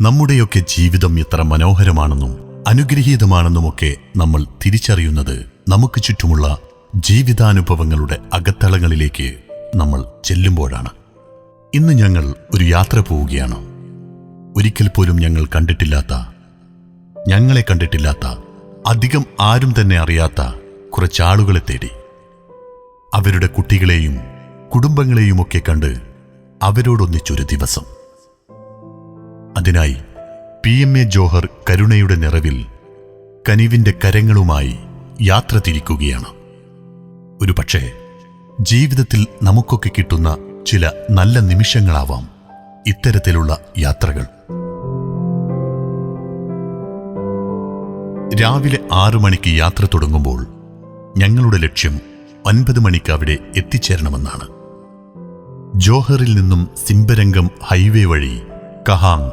നമ്മുടെയൊക്കെ ജീവിതം എത്ര മനോഹരമാണെന്നും അനുഗ്രഹീതമാണെന്നുമൊക്കെ നമ്മൾ തിരിച്ചറിയുന്നത് നമുക്ക് ചുറ്റുമുള്ള ജീവിതാനുഭവങ്ങളുടെ അകത്തളങ്ങളിലേക്ക് നമ്മൾ ചെല്ലുമ്പോഴാണ്. ഇന്ന് ഞങ്ങൾ ഒരു യാത്ര പോവുകയാണ്. ഒരിക്കൽ പോലും ഞങ്ങൾ കണ്ടിട്ടില്ലാത്ത ഞങ്ങളെ കണ്ടിട്ടില്ലാത്ത അധികം ആരും തന്നെ അറിയാത്ത കുറച്ചാളുകളെ തേടി. അവരുടെ കുട്ടികളെയും കുടുംബങ്ങളെയുമൊക്കെ കണ്ട് അവരോടൊന്നിച്ചൊരു ദിവസം. അതിനായി പി എം എ ജോഹർ കരുണയുടെ നിറവിൽ കനിവിന്റെ കരങ്ങളുമായി യാത്ര തിരിക്കുകയാണ്. ഒരു പക്ഷേ ജീവിതത്തിൽ നമുക്കൊക്കെ കിട്ടുന്ന ചില നല്ല നിമിഷങ്ങളാവാം ഇത്തരത്തിലുള്ള യാത്രകൾ. രാവിലെ ആറു മണിക്ക് യാത്ര തുടങ്ങുമ്പോൾ ഞങ്ങളുടെ ലക്ഷ്യം ഒൻപത് മണിക്ക് അവിടെ എത്തിച്ചേരണമെന്നാണ്. ജോഹറിൽ നിന്നും സിംബരംഗം ഹൈവേ വഴി കഹാങ്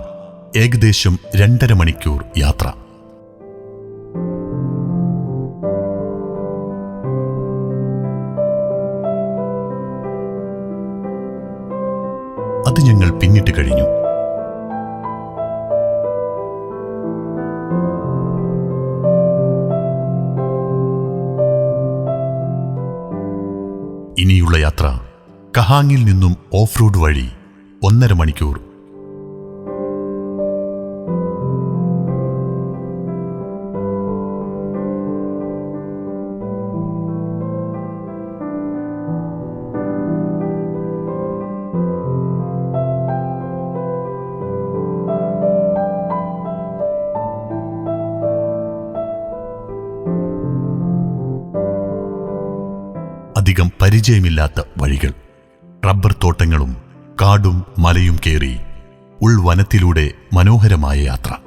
ഏകദേശം രണ്ടര മണിക്കൂർ യാത്ര. അത് ഞങ്ങൾ പിന്നിട്ട് കഴിഞ്ഞു. ഇനിയുള്ള യാത്ര കഹാങ്ങിൽ നിന്നും ഓഫ് റോഡ് വഴി ഒന്നര മണിക്കൂർ പരിചയമില്ലാത്ത വഴികൾ. റബ്ബർ തോട്ടങ്ങളും കാടും മലയും കയറി ഉൾവനത്തിലൂടെ മനോഹരമായ യാത്ര.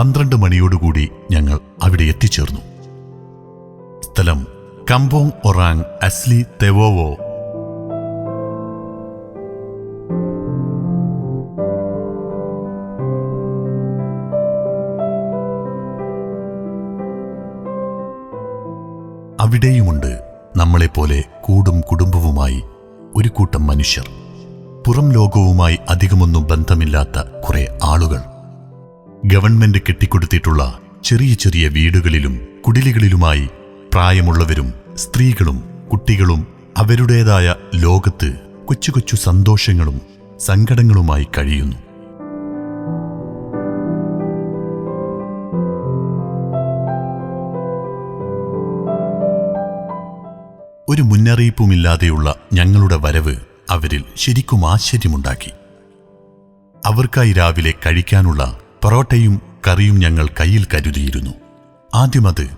പന്ത്രണ്ട് മണിയോടുകൂടി ഞങ്ങൾ അവിടെ എത്തിച്ചേർന്നു. സ്ഥലം കമ്പോങ് ഒറാങ് അസ്ലി തെവോവോ. അവിടെയുമുണ്ട് നമ്മളെപ്പോലെ കൂടും കുടുംബവുമായി ഒരു കൂട്ടം മനുഷ്യർ. പുറം ലോകവുമായി അധികമൊന്നും ബന്ധമില്ലാത്ത കുറെ ആളുകൾ. ഗവൺമെന്റ് കെട്ടിക്കൊടുത്തിട്ടുള്ള ചെറിയ ചെറിയ വീടുകളിലും കുടിലുകളിലുമായി പ്രായമുള്ളവരും സ്ത്രീകളും കുട്ടികളും അവരുടേതായ ലോകത്ത് കൊച്ചു കൊച്ചു സന്തോഷങ്ങളും സങ്കടങ്ങളുമായി കഴിയുന്നു. ഒരു മുന്നറിയിപ്പുമില്ലാതെയുള്ള ഞങ്ങളുടെ വരവ് അവരിൽ ശരിക്കും ആശ്ചര്യമുണ്ടാക്കി. അവർക്കായി രാവിലെ കഴിക്കാനുള്ള പൊറോട്ടയും കറിയും ഞങ്ങൾ കയ്യിൽ കരുതിയിരുന്നു. ആദ്യമത്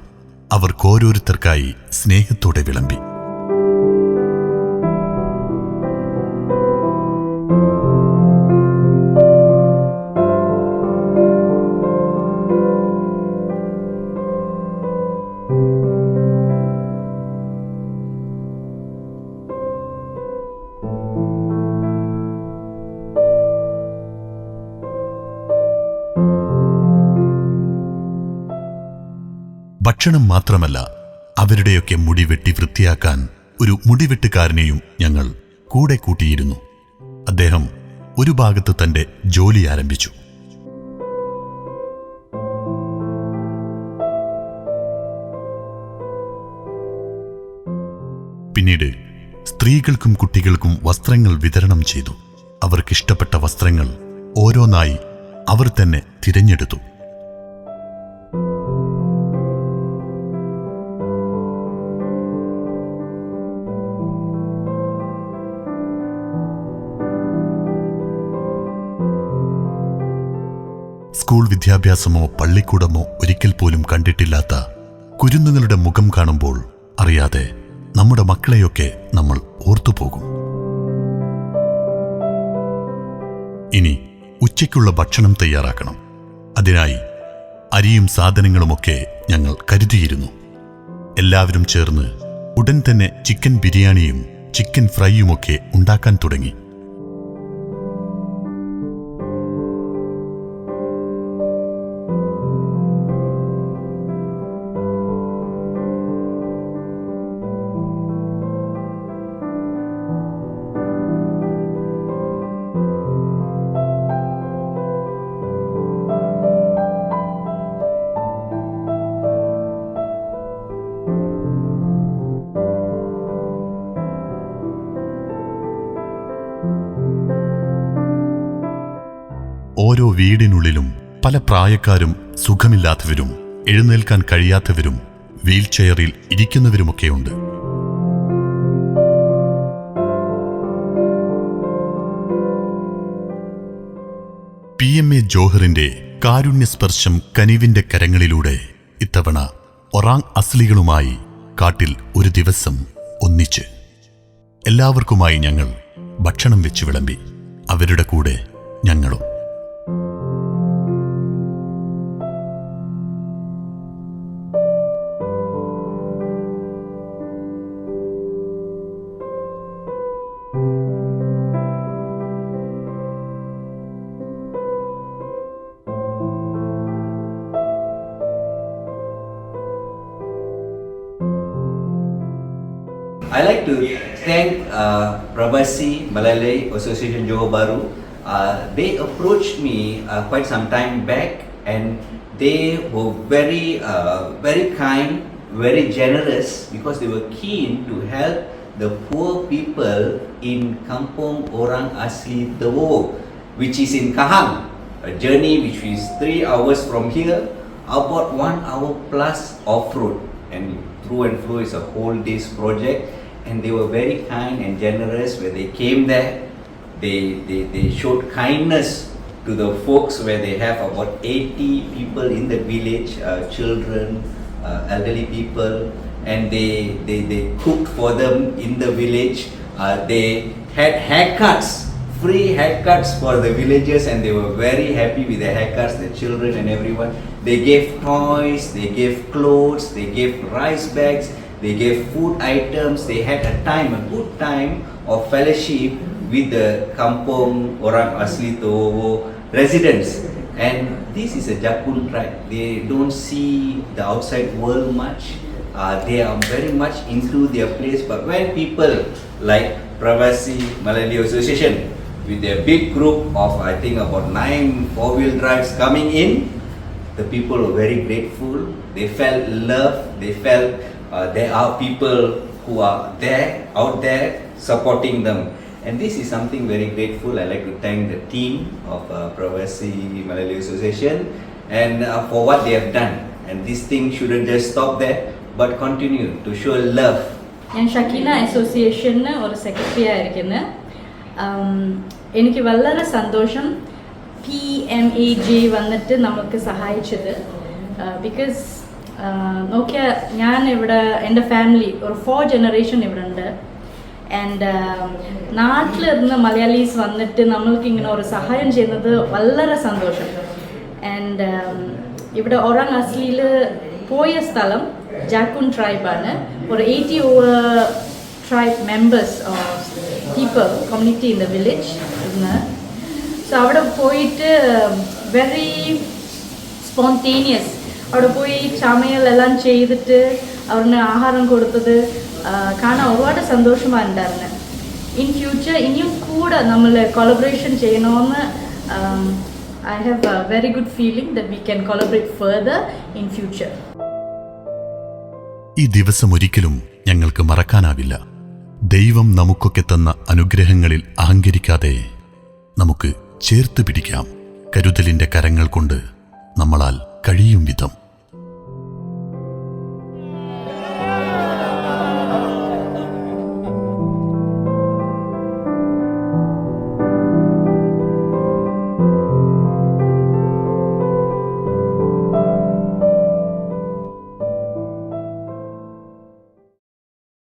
അവർക്കോരോരുത്തർക്കായി സ്നേഹത്തോടെ വിളമ്പി. ഭക്ഷണം മാത്രമല്ല അവരുടെയൊക്കെ മുടി വെട്ടി വൃത്തിയാക്കാൻ ഒരു മുടിവെട്ടുകാരനെയും ഞങ്ങൾ കൂടെ കൂട്ടിയിരുന്നു. അദ്ദേഹം ഒരു ഭാഗത്ത് തന്റെ ജോലി ആരംഭിച്ചു. പിന്നീട് സ്ത്രീകൾക്കും കുട്ടികൾക്കും വസ്ത്രങ്ങൾ വിതരണം ചെയ്തു. അവർക്കിഷ്ടപ്പെട്ട വസ്ത്രങ്ങൾ ഓരോന്നായി അവർ തന്നെ തിരഞ്ഞെടുത്തു. സ്കൂൾ വിദ്യാഭ്യാസമോ പള്ളിക്കൂടമോ ഒരിക്കൽ പോലും കണ്ടിട്ടില്ലാത്ത കുരുന്നുങ്ങളുടെ മുഖം കാണുമ്പോൾ അറിയാതെ നമ്മുടെ മക്കളെയൊക്കെ നമ്മൾ ഓർത്തുപോകും. ഇനി ഉച്ചയ്ക്കുള്ള ഭക്ഷണം തയ്യാറാക്കണം. അതിനായി അരിയും സാധനങ്ങളുമൊക്കെ ഞങ്ങൾ കരുതിയിരുന്നു. എല്ലാവരും ചേർന്ന് ഉടൻ തന്നെ ചിക്കൻ ബിരിയാണിയും ചിക്കൻ ഫ്രൈയുമൊക്കെ ഉണ്ടാക്കാൻ തുടങ്ങി. ഓരോ വീടിനുള്ളിലും പല പ്രായക്കാരും സുഖമില്ലാത്തവരും എഴുന്നേൽക്കാൻ കഴിയാത്തവരും വീൽചെയറിൽ ഇരിക്കുന്നവരുമൊക്കെയുണ്ട്. പി എം എ ജോഹറിന്റെ കാരുണ്യസ്പർശം കനിവിന്റെ കരങ്ങളിലൂടെ ഇത്തവണ ഒറാങ് അസ്ലികളുമായി കാട്ടിൽ ഒരു ദിവസം ഒന്നിച്ച്. എല്ലാവർക്കുമായി ഞങ്ങൾ ഭക്ഷണം വെച്ച് വിളമ്പി അവരുടെ കൂടെ ഞങ്ങളും. I like to thank uh, Malalay Association Johor Bahru. Uh, they approached me uh, quite some time back and they were very, uh, very kind, very generous because they were keen to help the poor people in Kampung Orang Asli Tewo, which is in Kahang, a journey which is three hours from here, about one hour plus off-road and through and through is a whole day's project and they were very kind and generous when they came there. They, they, they showed kindness to the folks where they have about 80 people in the village uh, children uh, elderly people. And they, they, they cooked for them in the village. Uh, they had haircuts free haircuts for the villagers and they were very happy with the haircuts the children and everyone. They gave toys they gave clothes they gave rice bags they gave food items. They had a time a good time of fellowship with the kampung orang asli Towo residents. And this is a Jakun tribe. They don't see the outside world much. Uh, they are very much into their place. But when people like Pravasi Malali Association with their big group of I think about nine four-wheel drives coming in, the people were very grateful. They felt love. They felt uh, there are people who are there, out there, supporting them. And this is something very grateful. I like to thank the team of uh, Pravasi Malali Association and uh, for what they have done. And this thing shouldn't just stop there, but continue to show love ഞാൻ Shekinah അസോസിയേഷന് ഒരു secretary ആയിരിക്കുന്നു ആം, എനിക്ക് വളരെ സന്തോഷം P M A J വന്നിട്ട് നമുക്ക് സഹായിച്ചത് because നോക്കിയാൽ ഞാൻ ഇവിടെ എന്റെ ഫാമിലി ഒരു ഫോർ ജനറേഷൻ ഇവിടെ ഉണ്ട് ആൻഡ് നാട്ടിലിരുന്ന് മലയാളീസ് വന്നിട്ട് നമ്മൾക്ക് ഇങ്ങനെ ഒരു സഹായം ചെയ്യുന്നത് വളരെ സന്തോഷം. ആൻഡ് ഇവിടെ ഒറാങ് അസ്ലിയിൽ പോയ സ്ഥലം ജാക്കുൺ ട്രൈബാണ് ഒരു eighty over tribe members people community in the village ഇന്ന്. സോ അവിടെ പോയിട്ട് വെരി സ്പോണ്ടേനിയസ് അവിടെ പോയി ചമയലെല്ലാം ചെയ്തിട്ട് അവരിന് ആഹാരം കൊടുത്തത് കാണാൻ ഒരുപാട് സന്തോഷമാണ് ഉണ്ടായിരുന്നത് ഇൻ ഫ്യൂച്ചർ ഇനിയും കൂടെ നമ്മൾ കൊളബറേഷൻ ചെയ്യണമെന്ന് I have a very good feeling that we can collaborate further in future ഈ ദിവസം ഒരിക്കലും ഞങ്ങൾക്ക് മറക്കാനാവില്ല. ദൈവം നമുക്കൊക്കെ തന്ന അനുഗ്രഹങ്ങളിൽ അഹങ്കരിക്കാതെ നമുക്ക് ചേർത്ത് പിടിക്കാം. കരുതലിന്റെ കരങ്ങൾ കൊണ്ട് നമ്മളാൽ കഴിയും വിധം.